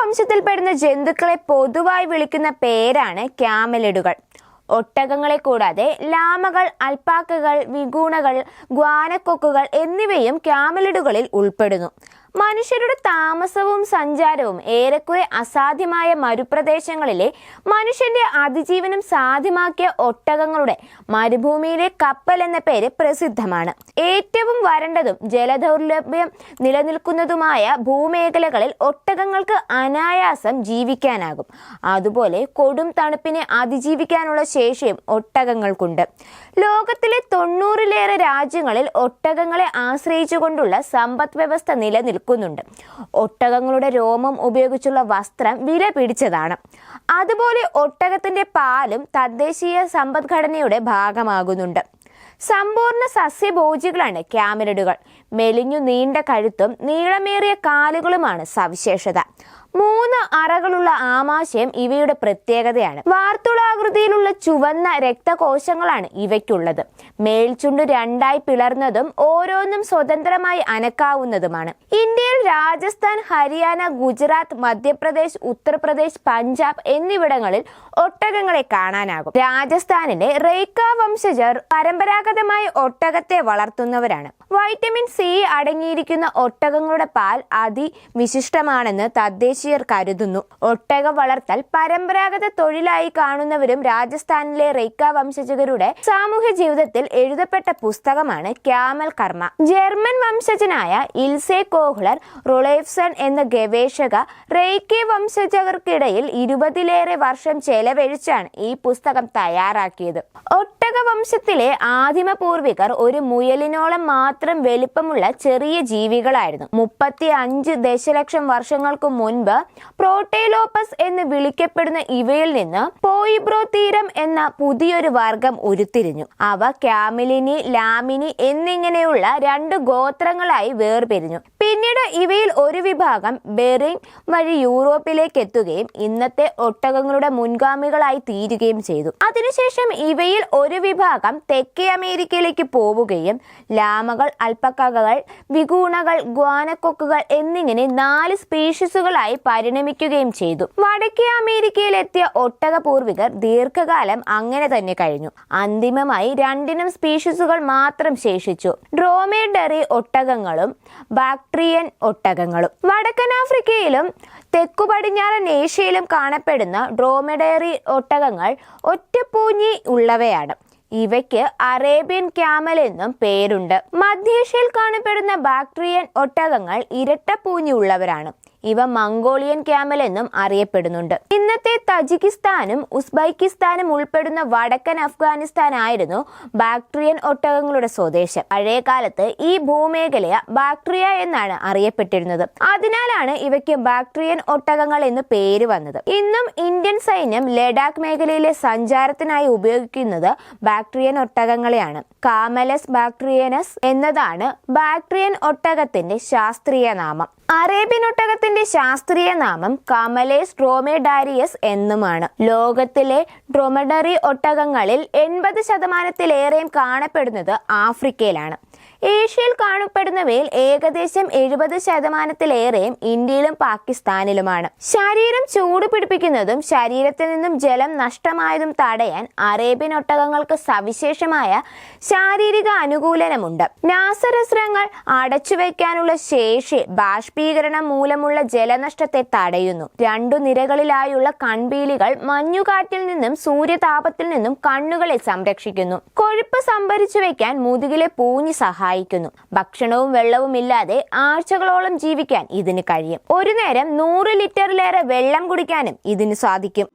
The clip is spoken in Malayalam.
വംശത്തിൽപ്പെടുന്ന ജന്തുക്കളെ പൊതുവായി വിളിക്കുന്ന പേരാണ് ക്യാമലിഡുകൾ. ഒട്ടകങ്ങളെ കൂടാതെ ലാമകൾ അൽപ്പാക്കകൾ വിഗൂണകൾ ഗ്വാനക്കൊക്കുകൾ എന്നിവയും ക്യാമലിഡുകളിൽ ഉൾപ്പെടുന്നു. മനുഷ്യരുടെ താമസവും സഞ്ചാരവും ഏറെക്കുറെ അസാധ്യമായ മരുപ്രദേശങ്ങളിലെ മനുഷ്യന്റെ അതിജീവനം സാധ്യമാക്കിയ ഒട്ടകങ്ങളുടെ മരുഭൂമിയിലെ കപ്പൽ എന്ന പേര് പ്രസിദ്ധമാണ്. ഏറ്റവും വരണ്ടതും ജലദൗർലഭ്യം നിലനിൽക്കുന്നതുമായ ഭൂമേഖലകളിൽ ഒട്ടകങ്ങൾക്ക് അനായാസം ജീവിക്കാനാകും. അതുപോലെ കൊടും തണുപ്പിനെ അതിജീവിക്കാനുള്ള ശേഷിയും ഒട്ടകങ്ങൾക്കുണ്ട്. ലോകത്തിലെ തൊണ്ണൂറിലേറെ രാജ്യങ്ങളിൽ ഒട്ടകങ്ങളെ ആശ്രയിച്ചുകൊണ്ടുള്ള സമ്പദ് വ്യവസ്ഥ നിലനിൽക്കുന്നുണ്ട് ഒട്ടകങ്ങളുടെ രോമം ഉപയോഗിച്ചുള്ള വസ്ത്രം വില പിടിച്ചതാണ്. അതുപോലെ ഒട്ടകത്തിന്റെ പാലും തദ്ദേശീയ സമ്പദ്ഘടനയുടെ ഭാഗമാകുന്നുണ്ട്. സമ്പൂർണ സസ്യഭോജികളാണ് ക്യാമലിഡുകൾ മെലിഞ്ഞു നീണ്ട കഴുത്തും നീളമേറിയ കാലുകളുമാണ് സവിശേഷത. മൂന്ന് അറകളുള്ള ആമാശയം ഇവയുടെ പ്രത്യേകതയാണ്. വാർത്തുളാകൃതിയിലുള്ള ചുവന്ന രക്തകോശങ്ങളാണ് ഇവയ്ക്കുള്ളത്. മേൽചുണ്ട് രണ്ടായി പിളർന്നതും ഓരോന്നും സ്വതന്ത്രമായി അനക്കാവുന്നതുമാണ്. ഇന്ത്യയിൽ രാജസ്ഥാൻ ഹരിയാന ഗുജറാത്ത് മധ്യപ്രദേശ് ഉത്തർപ്രദേശ് പഞ്ചാബ് എന്നിവിടങ്ങളിൽ ഒട്ടകങ്ങളെ കാണാനാകും. രാജസ്ഥാനിലെ റേക്ക വംശജർ പരമ്പരാഗതമായി ഒട്ടകത്തെ വളർത്തുന്നവരാണ്. വൈറ്റമിൻ സി അടങ്ങിയിരിക്കുന്ന ഒട്ടകങ്ങളുടെ പാൽ അതിവിശിഷ്ടമാണെന്ന് തദ്ദേശീയർ കരുതുന്നു. ഒട്ടക വളർത്തൽ പരമ്പരാഗത തൊഴിലായി കാണുന്നവരും രാജസ്ഥാനിലെ റെയ്ക്ക വംശജകരുടെ സാമൂഹ്യ ജീവിതത്തിൽ എഴുതപ്പെട്ട പുസ്തകമാണ് ക്യാമൽ കർമ്മ. ജർമ്മൻ വംശജനായ ഇൽസെ കോഹ്ലർ റൊളേഫ്സൺ എന്ന ഗവേഷക റെയ്ക്കെ വംശജർക്കിടയിൽ ഇരുപതിലേറെ വർഷം ചെലവഴിച്ചാണ് ഈ പുസ്തകം തയ്യാറാക്കിയത്. ഒട്ടക വംശത്തിലെ ആദിമ പൂർവികർ ഒരു മുയലിനോളം മാത്രം വലിപ്പമുള്ള ചെറിയ ജീവികളായിരുന്നു. മുപ്പത്തി അഞ്ച് ദശലക്ഷം വർഷങ്ങൾക്ക് മുൻപ് പ്രോട്ടേലോപ്പസ് എന്ന് വിളിക്കപ്പെടുന്ന ഇവയിൽ നിന്ന് പോയിബ്രോ തീരം എന്ന പുതിയൊരു വർഗം ഉരുത്തിരിഞ്ഞു. അവ ക്യാമിലിനി ലാമിനി എന്നിങ്ങനെയുള്ള രണ്ട് ഗോത്രങ്ങളായി വേർപിരിഞ്ഞു. പിന്നീട് ഇവയിൽ ഒരു വിഭാഗം ബെറിംഗ് വഴി യൂറോപ്പിലേക്ക് എത്തുകയും ഇന്നത്തെ ഒട്ടകങ്ങളുടെ മുൻഗാമികളായി തീരുകയും ചെയ്തു. അതിനുശേഷം ഇവയിൽ ഒരു വിഭാഗം തെക്കേ അമേരിക്കയിലേക്ക് പോവുകയും ലാമകൾ അൽപ്പക്കകൾ വികൂണകൾ ഗ്വാനക്കൊക്കുകൾ എന്നിങ്ങനെ നാല് സ്പീഷീസുകളായി പരിണമിക്കുകയും ചെയ്തു. വടക്കേ അമേരിക്കയിലെത്തിയ ഒട്ടക പൂർവികർ ദീർഘകാലം അങ്ങനെ തന്നെ കഴിഞ്ഞു. അന്തിമമായി രണ്ടിനും സ്പീഷീസുകൾ മാത്രം ശേഷിച്ചു. ഡ്രോമേഡറി ഒട്ടകങ്ങളും ബാക്ട്രിയൻ ഒട്ടകങ്ങളും. വടക്കൻ ആഫ്രിക്കയിലും തെക്കു പടിഞ്ഞാറൻ ഏഷ്യയിലും കാണപ്പെടുന്ന ഡ്രോമഡറി ഒട്ടകങ്ങൾ ഒറ്റപ്പൂഞ്ഞി ഉള്ളവയാണ്. ഇവയ്ക്ക് അറേബ്യൻ ക്യാമൽ എന്നും പേരുണ്ട്. മധ്യേഷ്യയിൽ കാണപ്പെടുന്ന ബാക്ട്രിയൻ ഒട്ടകങ്ങൾ ഇരട്ടപ്പൂഞ്ഞി ഉള്ളവരാണ്. ഇവ മംഗോളിയൻ ക്യാമൽ എന്നും അറിയപ്പെടുന്നുണ്ട്. ഇന്നത്തെ തജിക്കിസ്ഥാനും ഉസ്ബൈക്കിസ്ഥാനും ഉൾപ്പെടുന്ന വടക്കൻ അഫ്ഗാനിസ്ഥാനായിരുന്നു ബാക്ട്രിയൻ ഒട്ടകങ്ങളുടെ സ്വദേശം. പഴയ കാലത്ത് ഈ ഭൂമേഖലയ ബാക്ട്രിയ എന്നാണ് അറിയപ്പെട്ടിരുന്നത്. അതിനാലാണ് ഇവയ്ക്ക് ബാക്ട്രിയൻ ഒട്ടകങ്ങൾ എന്ന് പേര് വന്നത്. ഇന്നും ഇന്ത്യൻ സൈന്യം ലഡാക്ക് മേഖലയിലെ സഞ്ചാരത്തിനായി ഉപയോഗിക്കുന്നത് ബാക്ട്രിയൻ ഒട്ടകങ്ങളെയാണ്. കാമലസ് ബാക്ട്രിയനസ് എന്നതാണ് ബാക്ട്രിയൻ ഒട്ടകത്തിന്റെ ശാസ്ത്രീയ നാമം. അറേബ്യൻ ഒട്ടകത്തിന്റെ ശാസ്ത്രീയ നാമം കാമലേസ് ഡ്രോമേഡാരിയസ് എന്നുമാണ്. ലോകത്തിലെ ഡ്രോമഡറി ഒട്ടകങ്ങളിൽ എൺപത് ശതമാനത്തിലേറെയും കാണപ്പെടുന്നത് ആഫ്രിക്കയിലാണ്. ഏഷ്യയിൽ കാണപ്പെടുന്നവയിൽ ഏകദേശം എഴുപത് ശതമാനത്തിലേറെയും ഇന്ത്യയിലും പാകിസ്ഥാനിലുമാണ്. ശരീരം ചൂട് പിടിപ്പിക്കുന്നതും ശരീരത്തിൽ നിന്നും ജലം നഷ്ടമായതും തടയാൻ അറേബ്യൻ ഒട്ടകങ്ങൾക്ക് സവിശേഷമായ ശാരീരിക അനുകൂലനമുണ്ട്. നാസരസ്രങ്ങൾ അടച്ചുവെക്കാനുള്ള ശേഷി ബാഷ്പീകരണം മൂലമുള്ള ജലനഷ്ടത്തെ തടയുന്നു. രണ്ടു നിരകളിലായുള്ള കൺപീലികൾ മഞ്ഞുകാറ്റിൽ നിന്നും സൂര്യതാപത്തിൽ നിന്നും കണ്ണുകളെ സംരക്ഷിക്കുന്നു. കൊഴുപ്പ് സംഭരിച്ചു വെക്കാൻ മുതുകിലെ പൂഞ്ഞി സഹായിക്കുന്നു. ഭക്ഷണവും വെള്ളവും ഇല്ലാതെ ആഴ്ചകളോളം ജീവിക്കാൻ ഇതിന് കഴിയും. ഒരു നേരം നൂറ് ലിറ്ററിലേറെ വെള്ളം കുടിക്കാനും ഇതിന് സാധിക്കും.